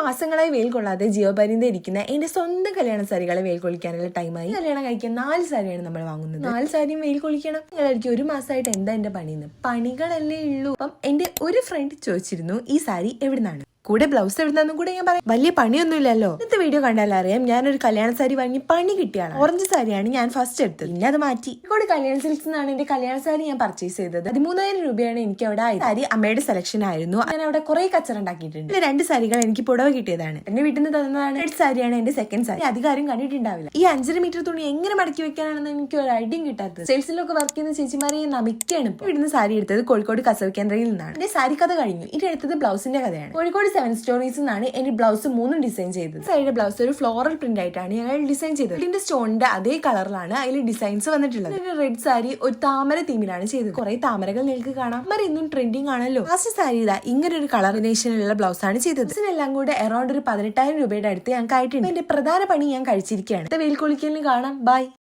മാസങ്ങളായി വെയിൽ കൊള്ളാതെ ജീവപര്യന്തം ഇരിക്കുന്ന എന്റെ സ്വന്തം കല്യാണ സാരികളെ വെയിൽ കൊള്ളിക്കാനുള്ള ടൈമായി കല്യാണം കഴിക്കാൻ നാല് സാരിയാണ് നമ്മൾ വാങ്ങുന്നത്. നാല് സാരിയും വെയിൽ കൊള്ളിക്കണം. നിങ്ങളായിരിക്കും ഒരു മാസമായിട്ട് എന്താ എന്റെ പണിന്ന് പണികളല്ലേ ഉള്ളൂ. അപ്പം എന്റെ ഒരു ഫ്രണ്ട് ചോദിച്ചിരുന്നു ഈ സാരി എവിടുന്നാണ്? കൂടെ ബ്ലൗസ് എവിടുന്നാന്നും കൂടെ ഞാൻ പറയാം. വലിയ പണിയൊന്നുമില്ലല്ലോ. ഇന്നത്തെ വീഡിയോ കണ്ടാൽ അറിയാം ഞാനൊരു കല്യാണ സാരി വാങ്ങി പണി കിട്ടിയാണ്. ഓറഞ്ച് സാരിയാണ് ഞാൻ ഫസ്റ്റ് എടുത്തത്. പിന്നെ അത് മാറ്റി. കൂടെ കല്യാണ സിൽക്സ് എന്നാണ് എന്റെ കല്യാണ സാരി ഞാൻ പർച്ചേസ് ചെയ്തത്. പതിമൂന്നായിരം രൂപയാണ് എനിക്ക് അവിടെ സാരി അമ്മയുടെ സെലക്ഷൻ ആയിരുന്നു. ഞാൻ അവിടെ കുറെ കച്ചറ ഉണ്ടാക്കിയിട്ടുണ്ട്. രണ്ട് സാരികൾ എനിക്ക് പുടവ കിട്ടിയതാണ്. എന്റെ വീട്ടിൽ നിന്ന് തന്നതാണ്. റെഡ് സാരിയാണ് എന്റെ സെക്കൻഡ് സാരി. അധികാരം കണ്ടിട്ടുണ്ടാവില്ല. ഈ അഞ്ചര മീറ്റർ തുണി എങ്ങനെ മടക്കി വെക്കാനാണെന്ന് എനിക്ക് ഒരു ഐഡിയ കിട്ടാത്തത്. സെയിൽസിലൊക്കെ വർക്ക് ചെയ്യുന്ന ചേച്ചിമാരെ നമിക്കാണ് ഇവിടുന്ന് സാരി എടുത്തത് കോഴിക്കോട് കസവ് കേന്ദ്രയിൽ നിന്നാണ്. എന്റെ സാരി കഥ കഴിഞ്ഞു. ഇനി എടുത്തത് ബ്ലൗസിന്റെ കഥയാണ്. കോഴിക്കോട് സെവൻ സ്റ്റോറീസ് എന്നാണ് എന്റെ ബ്ലൗസ് മൂന്നും ഡിസൈൻ ചെയ്തത്. സൈഡ് ബ്ലൗസ് ഒരു ഫ്ലോറൽ പ്രിന്റ് ആയിട്ടാണ് ഞങ്ങൾ ഡിസൈൻ ചെയ്തത്. ഇതിന്റെ സ്റ്റോണിന്റെ അതേ കളറിലാണ് അതിൽ ഡിസൈൻസ് വന്നിട്ടുള്ളത്. റെഡ് സാരി ഒരു താമര തീമിലാണ് ചെയ്തത്. കുറെ താമരകൾ നിങ്ങൾക്ക് കാണാം. മറി ഇന്നും ട്രെൻഡിങ് ആണല്ലോ. ലാസ്റ്റ് സാരി ഇതാ ഇങ്ങനെ ഒരു കളറിനേഷനിലുള്ള ബ്ലൗസ് ആണ് ചെയ്തത്. ഇതിനെല്ലാം കൂടെ അറൌണ്ട് ഒരു പതിനെട്ടായിരം രൂപയുടെ അടുത്ത് ഞങ്ങൾക്ക് ആയിട്ടുണ്ട്. എന്റെ പ്രധാന പണി ഞാൻ കഴിച്ചിരിക്കുകയാണ്. വെയിൽ കുളിക്കലിന് കാണാം. ബൈ